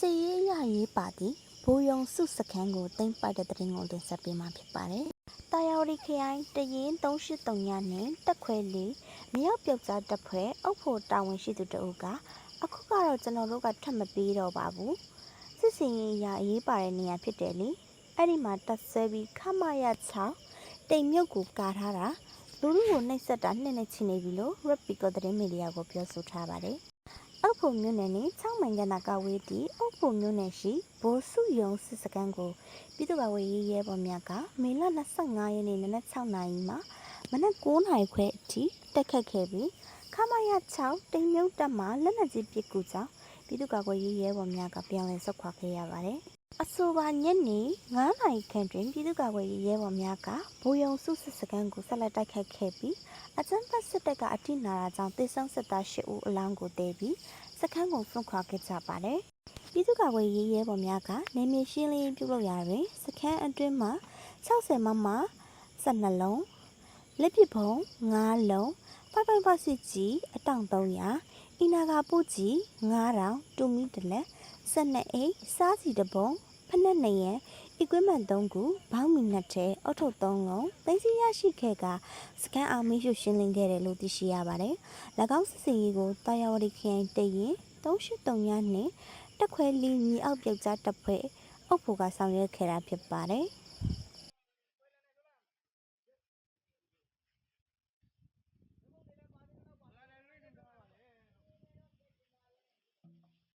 စီရေးရရေးပါတီဘိုးယုံစုစခန်းကိုတင်ပိုက်တဲ့တဲ့ရင်ကိုတင်ဆက်ပေးမှာဖြစ်ပါတယ်။တာယာဝတီခရိုင်တရင်383ညနဲ့တက်ခွဲလေးမြောက်ပြုတ်ကြားတက်ဖွဲ့အုပ်ဖို့တာဝန်ရှိသူတအုပ်ကအခုကတော့ကျွန်တော်တို့ကထပ်မပေးတော့ပါဘူး။စစ်စင်ရေးရရေးပါတဲ့နေရာဖြစ်တယ်လေ။အဲ့ဒီမှာတက်ဆွဲပြီးခမရ6တိမ်မြုပ်ကိုကာထားတာလူလူကိုနှိပ်စက်တာနှစ်နဲ့ချီနေပြီလို့ Rappico သတင်းမီဒီယာကိုပြောဆိုထားပါတယ်။ အုပ်ဖို့မြို့နယ်နဲ့6မိုင်ကနာကဝေးတီအုပ်ဖို့မြို့နယ်ရှိဘိုးစုယုံစစ်စခန်းကိုပြည်သူ့ဘဝရေးရဲဘော်များကမေလ25ရက်နေ့နနက်6နာရီမှာမနက်9နာရီခွဲအထိတက်ခတ်ခဲ့ပြီးခမရ6တိမ်မြုပ်တက်မှာလက်နက်ကြီးပစ်ကူကြောင့်ပြည်သူ့ဘဝရေးရဲဘော်များကပြန်လည်ဆုတ်ခွာခဲ့ရပါတယ်။ အဆိုပါညနေ9နာရီခန့်တွင်ပြည်သူ့ကာကွယ်ရေးရဲဘော်များကဘိုးယုံစုစစ်စခန်းကိုဆက်လက်တိုက်ခိုက်ခဲ့ပြီးအကြမ်းဖက်စစ်တပ်ကအထိနာတာကြောင့်တေဆောင်စစ်သား၈ဦးအလောင်းကိုတဲပြီးစခန်းကိုဖွင့်ခွာခဲ့ကြပါတယ်။ပြည်သူ့ကာကွယ်ရေးရဲဘော်များကနေမြေရှင်းလင်းပြုလုပ်ရာတွင်စခန်းအတွင်းမှာ60မမ12လုံးလက်ပစ်ဖုံ9လုံး 5.5စစ်ကြီးအတောင်300အီနာဂါပုတ်ကြီး9000တူမီတလက်12အိတ်စားစီတပုံဖနက်နေရန် equipment 3ခုဘောင်းမီနှစ်ထဲအုတ်ထုပ်3လုံးသိမ်းဆည်းရရှိခဲ့ကစကန်အောင်မင်းရှုရှင်းလင်းခဲ့တယ်လို့သိရှိရပါတယ်။၎င်းစစ်စင်ရေးကိုတာယာဝတီခရိုင်တရင်383ညနဲ့တက်ခွဲလီမြေအောက်ပြုတ်ကြားတပ်ဖွဲ့အုပ်ဖို့ကဆောင်ရွက်ခဲ့တာဖြစ်ပါတယ်။